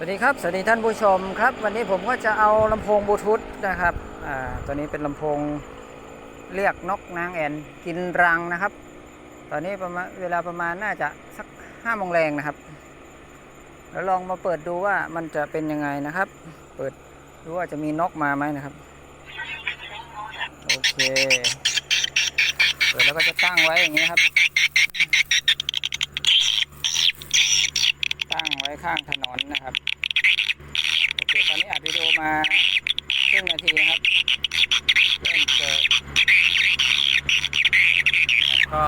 สวัสดีครับ สวัสดีท่านผู้ชมครับ วันนี้ผมก็จะเอาลำโพงบลูทูธนะครับอ่าตัวนี้เป็นลำโพงเรียกนกนางแอ่นกินรังนะครับ ตอนนี้ประมาณเวลาประมาณน่าจะสักห้าโมงแรงนะครับ แล้วลองมาเปิดดูว่ามันจะเป็นยังไงนะครับ เปิดดูว่าจะมีนกมาไหมนะครับ โอเค เปิดแล้วก็จะตั้งไว้อย่างนี้ครับ ตั้งไว้ข้างถนนนะครับ้อัดวิดีโอมาครึ่งนาทีนะครับเริ่มเปิดแล้วก็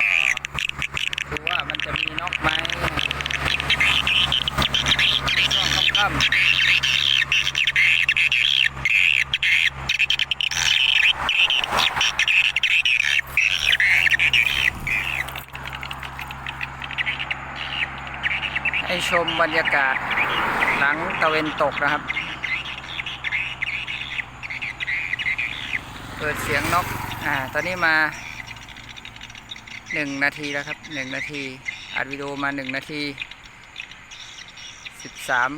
ดูว่ามันจะมีนกไหมช่วงค่ำๆให้ชมบรรยากาศหลังตะเวนตกนะครับ เปิดเสียงนกอ่าตอนนี้มาหนึ่งนาทีแล้วครับหนึ่งนาทีอัดวิดีโอมาหนึ่งนาทีสิบสาม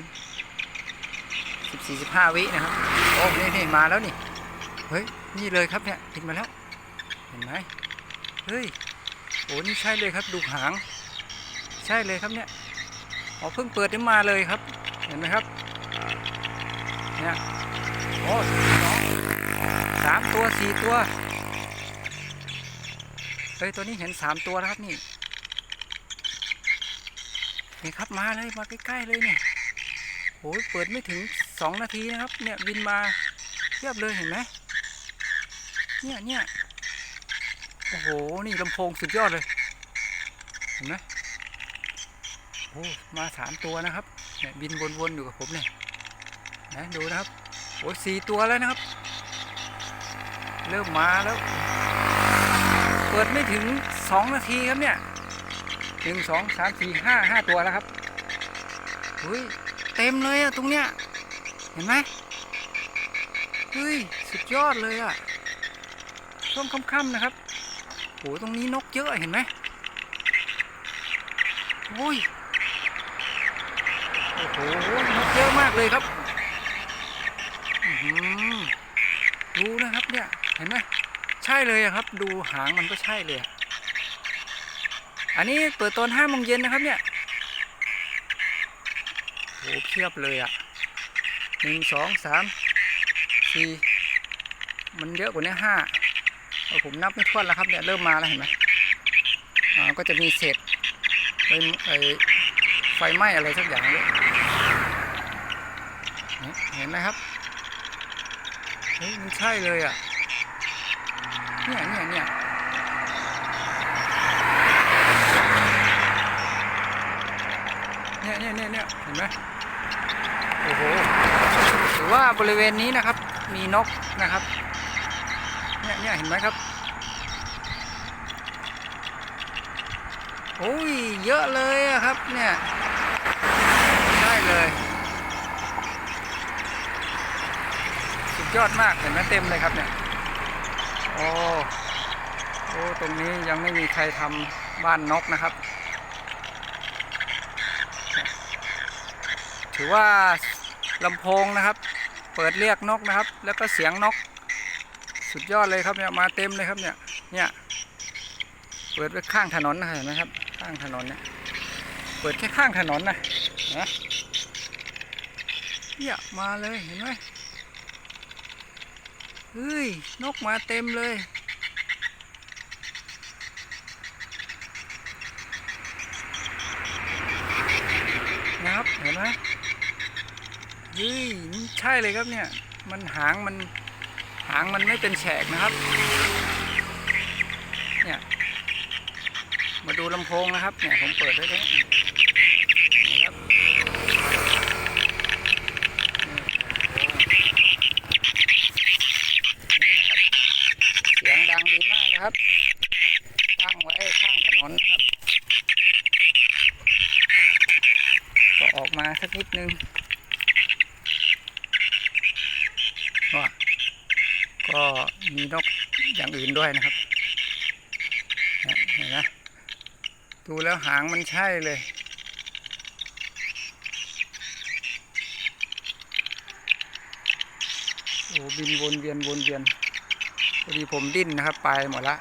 สิบสี่สิบห้าวินะครับ โอ้นี่นี่มาแล้วนี่ เฮ้ย นี่เลยครับเนี่ยเห็นมาแล้ว เห็นไหมเฮ้ยโอ้นี่ใช่เลยครับดูหาง ใช่เลยครับเนี่ยอ๋อเพิ่งเปิดได้มาเลยครับ เห็นไหมครับเนี่ยโอ้ สามตัวสี่ตัวเฮ้ยตัวนี้เห็นสามตัวแล้วครับนี่นี่ครับมาเลยมาใกล้ๆเลยเนี่ยโอ้ยเปิดไม่ถึงสองนาทีนะครับ เนี่ยบินมาเทียบเลยเห็นไหมเนี่ยเนี่ยโอ้โหนี่ลำโพงสุดยอดเลยเห็นไหมโอ้มาสามตัวนะครับเนี่ยบินวนๆอยู่กับผมเนี่ยนะดูนะครับโอ้สี่ตัวแล้วนะครับ เริ่มมาแล้ว เปิดไม่ถึงสองนาทีครับเนี่ยหนึ่งสองสามสี่ห้าห้าตัวแล้วครับเฮ้ยเต็มเลยอะตรงเนี้ยเห็นไหมเฮ้ยสุดยอดเลยอะช่วงค่ำๆนะครับโหตรงนี้นกเยอะเห็นไหมโอ้ยโอ้โหนกเยอะมากเลยครับอือหือดูนะครับ เนี่ยเห็นไหมใช่เลยครับ ดูหางมันก็ใช่เลย อันนี้เปิดตอนห้าโมงเย็นนะครับเนี่ยโหเพียบเลยอะหนึ่งสองสามสี่มันเยอะกว่านี้ห้าเอาผมนับไม่ถ้วนแล้วครับเนี่ยเริ่มมาแล้วเห็นไหมอ่าก็จะมีเศษไฟไฟไหม้อะไรสักอย่างด้วยเนี่ยเห็นไหมครับ เฮ้ยมันใช่เลยอะเนี่ยเนี่ยเนี่ยเนี่ยเนี่ยเนี่ยเนี่ยเห็นไหมโอ้โหถือว่าบริเวณนี้นะครับ มีนกนะครับ เนี่ยเนี่ยเห็นไหมครับโอ้ยเยอะเลยอะครับเนี่ยใช่เลย สุด ยอดมากเห็นไหมเต็มเลยครับเนี่ยโอ้โอ้ตรงนี้ยังไม่มีใครทำบ้านนกนะครับ ถือว่าลำโพงนะครับ เปิดเรียกนกนะครับ แล้วก็เสียงนก สุดยอดเลยครับเนี่ยมาเต็มเลยครับเนี่ยเนี่ยเปิดไว้ข้างถนนนะเห็นไหมครับ ข้างถนนเนี่ยเปิดแค่ข้างถนนนะนะเนี่ยมาเลยเห็นไหม เฮ้ย นกมาเต็มเลย นะครับ เห็นไหมเฮ้ยนี่ใช่เลยครับเนี่ย มันหางมันหางมันไม่เป็นแฉกนะครับ เนี่ย มาดูลำโพงนะครับ เนี่ย ผมเปิดไว้แล้ว ออกมาสักนิดนึงว่าก็มีนกอย่างอื่นด้วยนะครับเห็นไหมดูแล้วหางมันใช่เลย โอ้บินวนเวียนวนเวียนพอดีผมดิ้นนะครับ ไปหมดละ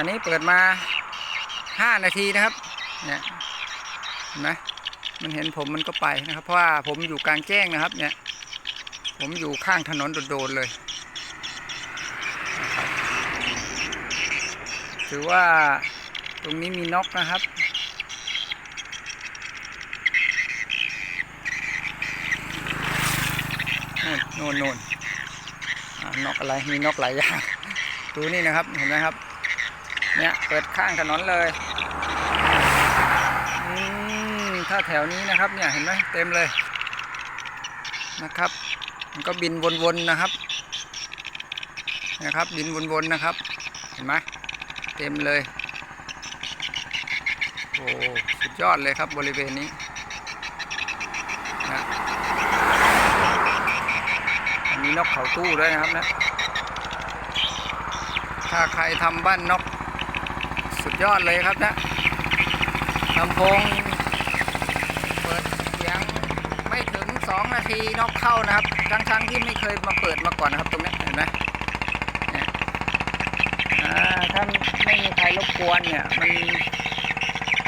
อันนี้เปิดมาห้านาทีนะครับ เนี่ยเห็นไหมมันเห็นผมมันก็ไปนะครับ เพราะว่าผมอยู่กลางแจ้งนะครับ เนี่ย ผมอยู่ข้างถนนโดดๆเลย ถือว่าตรงนี้มีนกนะครับโน่นโน่นโน่นนกอะไรมีนกหลายอย่างดูนี่นะครับเห็นไหมครับ เนี่ยเปิดข้างถนนเลยอืมถ้าแถวนี้นะครับเนี่ยเห็นไหมเต็มเลยนะครับ มันก็บินวนๆนะครับนะครับ บินวนๆนะครับ เห็นไหมเต็มเลยโอ้สุดยอดเลยครับบริเวณนี้นะมีนกเขาตู้ด้วยนะครับนะถ้าใครทำบ้านนก ยอดเลยครับนะลำโพงเปิดเสียงไม่ถึง 2 นาทีนกเข้านะครับ ทั้งๆที่ไม่เคยมาเปิดมาก่อนนะครับตรงนี้เห็นไหมเนี่ยอ่าถ้าไม่มีใครรบกวนเนี่ย มัน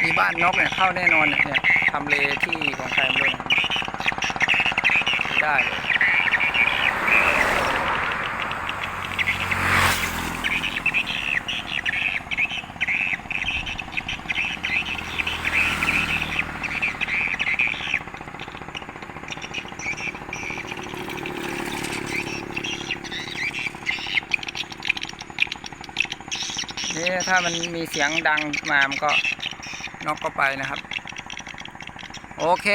มีบ้านนกเนี่ยเข้าแน่นอนเนี่ยเนี่ยทำเลที่ของใครไม่รู้นะครับไม่ได้เลย นี่ถ้ามันมีเสียงดังมามันก็นกก็ไปนะครับ โอเค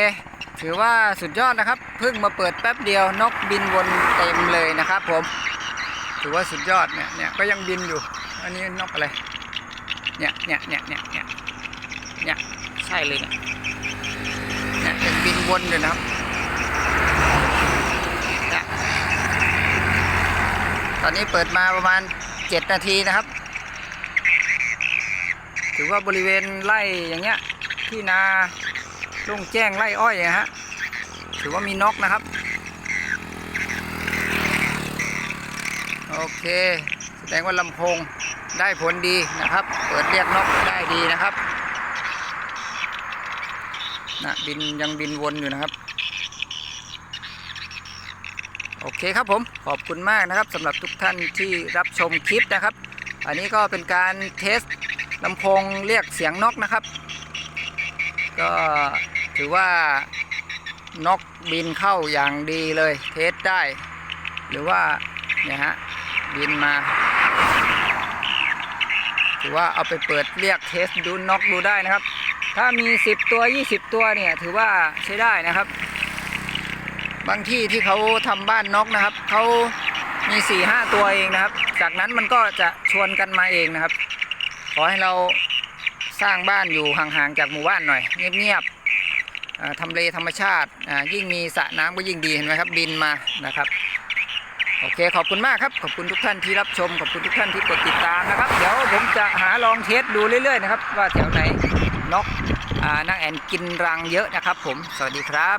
ถือว่าสุดยอดนะครับเพิ่งมาเปิดแป๊บเดียวนกบินวนเต็มเลยนะครับ ผม ถือว่าสุดยอดเนี่ยเนี่ยก็ยังบินอยู่ อันนี้นกอะไรเนี่ยเนี่ยเนี่ยเนี่ยเนี่ยเนี่ยใช่เลยเนี่ยเนี่ยยังบินวนอยู่นะครับตอนนี้เปิดมาประมาณ 7 นาทีนะครับ ถือว่าบริเวณไร่อย่างเงี้ยที่นาลงแจ้งไร่อ้อยนะฮะถือว่ามีนกนะครับ โอเค แสดงว่าลำโพงได้ผลดีนะครับ เปิดเรียกนกได้ดีนะครับนะบินยังบินวนอยู่นะครับ โอเคครับผมขอบคุณมากนะครับสำหรับทุกท่านที่รับชมคลิปนะครับ อันนี้ก็เป็นการเทส ลำโพงเรียกเสียงนกนะครับ ก็ถือว่านกบินเข้าอย่างดีเลยเทสได้ หรือว่าเนี่ยฮะบินมา ถือว่าเอาไปเปิดเรียกเทสดูนกดูได้นะครับ ถ้ามี 10 ตัว 20 ตัวเนี่ยถือว่าใช้ได้นะครับ บางที่ที่เขาทำบ้านนกนะครับเขามี4ี่ห้าตัวเองนะครับ จากนั้นมันก็จะชวนกันมาเองนะครับ ขอให้เราสร้างบ้านอยู่ห่างๆจากหมู่บ้านหน่อย เงียบๆทำเลธรรมชาติยิ่งมีสระน้ำก็ยิ่งดีเห็นไหมครับบินมานะครับโอเคขอบคุณมากครับ ขอบคุณทุกท่านที่รับชม ขอบคุณทุกท่านที่กดติดตามนะครับ เดี๋ยวผมจะหาลองเทสดูเรื่อยๆนะครับ ว่าแถวไหนนกนางแอ่นกินรังเยอะนะครับผม สวัสดีครับ